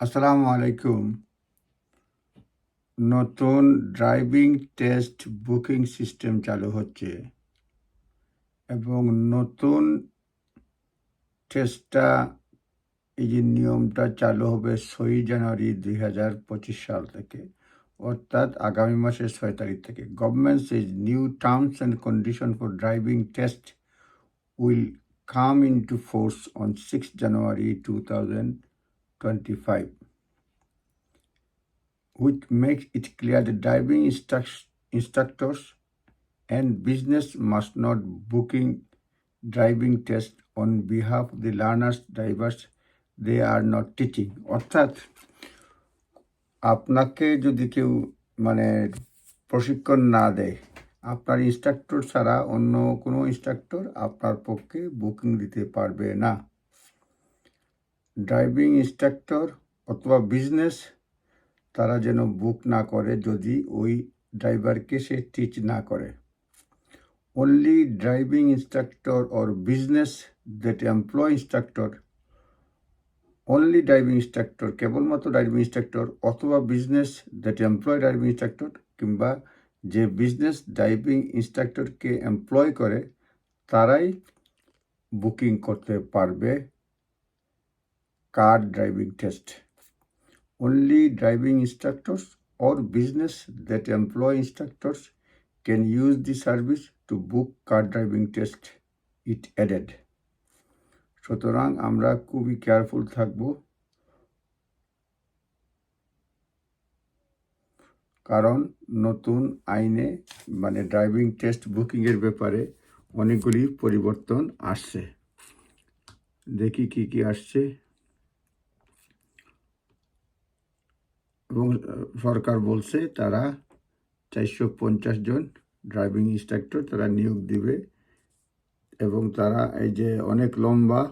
আসসালামু আলাইকুম নতুন ড্রাইভিং টেস্ট বুকিং সিস্টেম চালু হচ্ছে এবং নতুন টেস্টটা, এই যে নিয়মটা চালু হবে ছয়ই জানুয়ারি দুই হাজার পঁচিশ সাল থেকে, অর্থাৎ আগামী মাসের ছয় তারিখ থেকে। Government is new terms and condition for driving test will come into force on six January two thousand twenty five which makes it clear that driving instruct- instructors and business must not booking driving test on behalf of the learners drivers they are not teaching অর্থাৎ আপনাকে যদি কেউ মানে প্রশিক্ষণ না দেয় আপনার instructor ছাড়া অন্য কোনো ইনস্ট্রাক্টর আপনার পক্ষে বুকিং দিতে পারবে না ড্রাইভিং ইনস্ট্রাক্টর অথবা বিজনেস, তারা যেন বুক না করে যদি ওই ড্রাইভারকে সে টিচ না করে। Only driving instructor or business that employ instructor only driving instructor কেবলমাত্র ড্রাইভিং ইনস্ট্রাক্টর অথবা business that employ driving instructor কিংবা যে বিজনেস ড্রাইভিং ইনস্ট্রাক্টরকে এমপ্লয় করে, তারাই বুকিং করতে পারবে car driving test Only driving instructors or business that employ instructors can use the service to book car driving test, it added. সুতরাং আমরা খুবই careful থাকব কারণ নতুন আইনে মানে ড্রাইভিং টেস্ট বুকিংয়ের ব্যাপারে অনেকগুলি পরিবর্তন আসছে দেখি কি কি আসছে এবং সরকার বলছে তারা চারশো পঞ্চাশ জন ড্রাইভিং ইনস্ট্রাক্টর তারা নিয়োগ দিবে এবং তারা এই যে অনেক লম্বা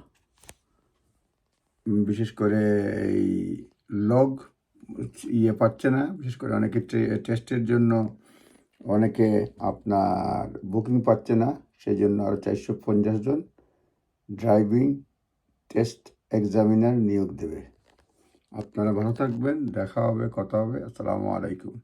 বিশেষ করে এই লগ ইয়ে পাচ্ছে না, বিশেষ করে অনেকে টেস্টের জন্য অনেকে আপনার বুকিং পাচ্ছে না সেই জন্য আরও চারশো পঞ্চাশ জন ড্রাইভিং টেস্ট এক্সামিনার নিয়োগ দেবে। আপনারা ভালো থাকবেন দেখা হবে কথা হবে আসসালামু আলাইকুম।